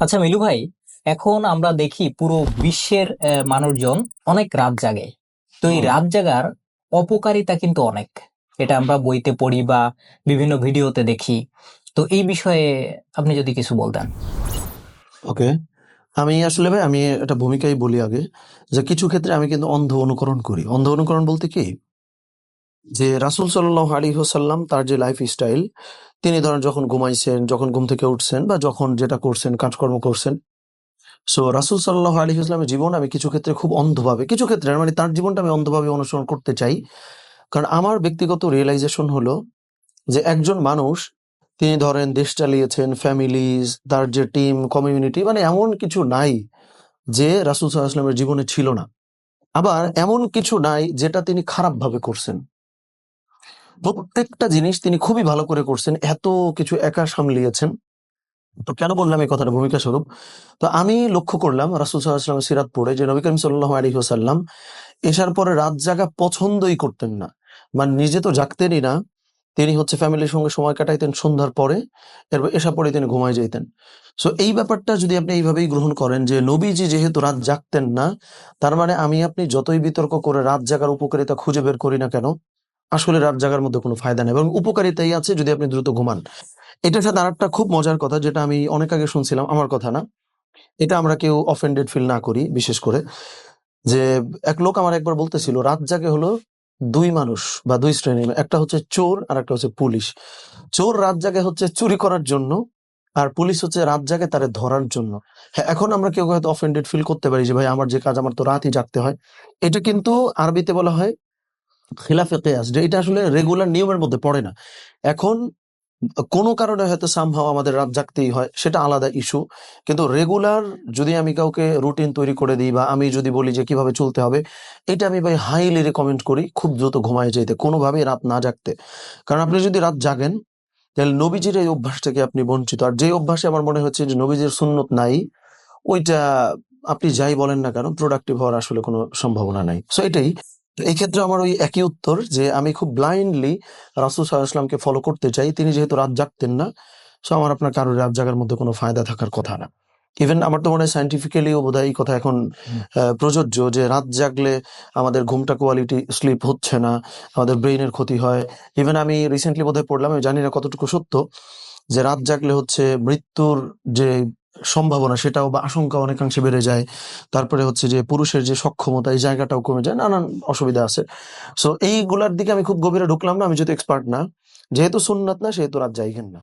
আচ্ছা মিলু ভাই এখন আমরা দেখি পুরো বিশ্বের মানুষজন অনেক রাত জাগে। তো এই রাত জাগার অপকারিতা কিন্তু অনেক। এটা আমরা বইতে পড়ি বা বিভিন্ন ভিডিওতে দেখি। তো এই বিষয়ে আপনি যদি কিছু বলতেন। ওকে। আমি আসলে ভাই আমি একটা ভূমিকাই বলি আগে যে কিছু ক্ষেত্রে আমি কিন্তু অন্ধ অনুকরণ করি। অন্ধ অনুকরণ বলতে কি? যে রাসুল সাল্লাহ আলী হোসাল্লাম তার যে লাইফ স্টাইল তিনি ধরেন যখন ঘুমাইছেন, যখন ঘুম থেকে উঠছেন বা যখন যেটা করছেন, কাজকর্ম করছেন সো রাসুল সাল্লাহ আলী ইসলামের জীবন আমি কিছু ক্ষেত্রে খুব অন্ধভাবে, কিছু ক্ষেত্রে মানে তার জীবনটা আমি অন্ধভাবে অনুসরণ করতে চাই। কারণ আমার ব্যক্তিগত রিয়েলাইজেশন হলো যে একজন মানুষ, তিনি ধরেন দেশ চালিয়েছেন ফ্যামিলিজ তার যে টিম কমিউনিটি মানে এমন কিছু নাই যে রাসুল সাল্লাহ আসলামের জীবনে ছিল না। আবার এমন কিছু নাই যেটা তিনি খারাপভাবে করছেন। প্রত্যেকটা জিনিস তিনি খুবই ভালো করে করছেন, এত কিছু একা সামলিয়েছেন। তো কেন বললাম এই কথাটা? ভূমিকা স্বরূপ। তো আমি লক্ষ্য করলাম, রাসুল সাল্লাহামের সিরাত পড়ে যে নবী করিম সাল্লাহ আলী হোসাল্লাম এসার পরে রাত জাগা পছন্দই করতেন না। মানে নিজে তো জাগতেনই না, তিনি হচ্ছে ফ্যামিলির সঙ্গে সময় কাটাইতেন, সন্ধ্যার পরে এরপর এসা পরে তিনি ঘুমায় যাইতেন। সো এই ব্যাপারটা যদি আপনি এইভাবেই গ্রহণ করেন যে নবীজি যেহেতু রাত জাগতেন না, তার মানে আমি আপনি যতই বিতর্ক করে রাত জাগার উপকারিতা খুঁজে বের করি না কেন আসলে রাত জাগার মধ্যে কোনো ফায়দা নেই এবং উপকারিতাই আছে যদি আপনি দ্রুত ঘুমান। এটার সাথে আরেকটা খুব মজার কথা যেটা আমি অনেক আগে শুনছিলাম, আমার কথা না। এটা আমরা কেউ অফেন্ডেড ফিল না করি, বিশেষ করে। যে এক লোক আমার একবার বলতেছিল, রাত জাগে হলো দুই মানুষ বা দুই শ্রেণির একটা হচ্ছে চোর আর একটা হচ্ছে পুলিশ। চোর রাত জাগে হচ্ছে চুরি করার জন্য আর পুলিশ হচ্ছে রাত জাগে তারে ধরার জন্য। হ্যাঁ এখন আমরা কেউ হয়তো অফেন্ডেড ফিল করতে পারি যে, ভাই, আমার যে কাজ, আমার তো রাতই জাগতে হয়। এটা কিন্তু আরবিতে বলা হয় খিলাফে কেয়াস, যে এটা আসলে রেগুলার নিয়মের মধ্যে পড়ে না। এখন কোনো কারণে হয়তো সামহাও আমাদের রাত জাগতেই হয়, সেটা আলাদা ইস্যু কিন্তু রেগুলার যদি আমি কাউকে রুটিন তৈরি করে দিই বা আমি যদি বলি যে কীভাবে চলতে হবে, এটা আমি ভাই হাইলি রেকমেন্ড করি খুব দ্রুত ঘুমায় যেতে, কোনোভাবেই রাত না জাগতে। কারণ আপনি যদি রাত জাগেন, তাহলে নবীজির এই অভ্যাস থেকে আপনি বঞ্চিত। আর যে অভ্যাসে আমার মনে হচ্ছে যে নবীজির সুন্নত নাই, ওইটা আপনি যাই বলেন না কেন প্রোডাক্টিভ হওয়ার আসলে কোনো সম্ভাবনা নাই। সো এটাই তো এই ক্ষেত্রে আমার ওই একই উত্তর যে আমি খুব ব্লাইন্ডলি রাসুল সাল্লাহামকে ফলো করতে চাই। তিনি যেহেতু রাত জাগতেন না সো আমার আপনার কারোর রাত জাগার মধ্যে কোনো ফায়দা থাকার কথা না। ইভেন আমার তো মনে হয় সাইন্টিফিক্যালিও বোধ এই কথা এখন প্রযোজ্য যে রাত জাগলে আমাদের ঘুমটা কোয়ালিটি স্লিপ হচ্ছে না আমাদের ব্রেইনের ক্ষতি হয়। ইভেন আমি রিসেন্টলি বোধহয় পড়লাম আমি জানি না কতটুকু সত্য যে রাত জাগলে হচ্ছে মৃত্যুর যে সম্ভাবনা, সেটাও বা আশঙ্কা অনেকাংশে বেড়ে যায়। তারপরে হচ্ছে যে পুরুষের যে সক্ষমতা, এই জায়গাটাও কমে যায়, নানান অসুবিধা আছে। সো এইগুলার দিকে আমি খুব গভীরে ঢুকলাম না, আমি যেহেতু এক্সপার্ট না, যেহেতু সুন্নাত না, সেহেতু রাত যাইগেন না।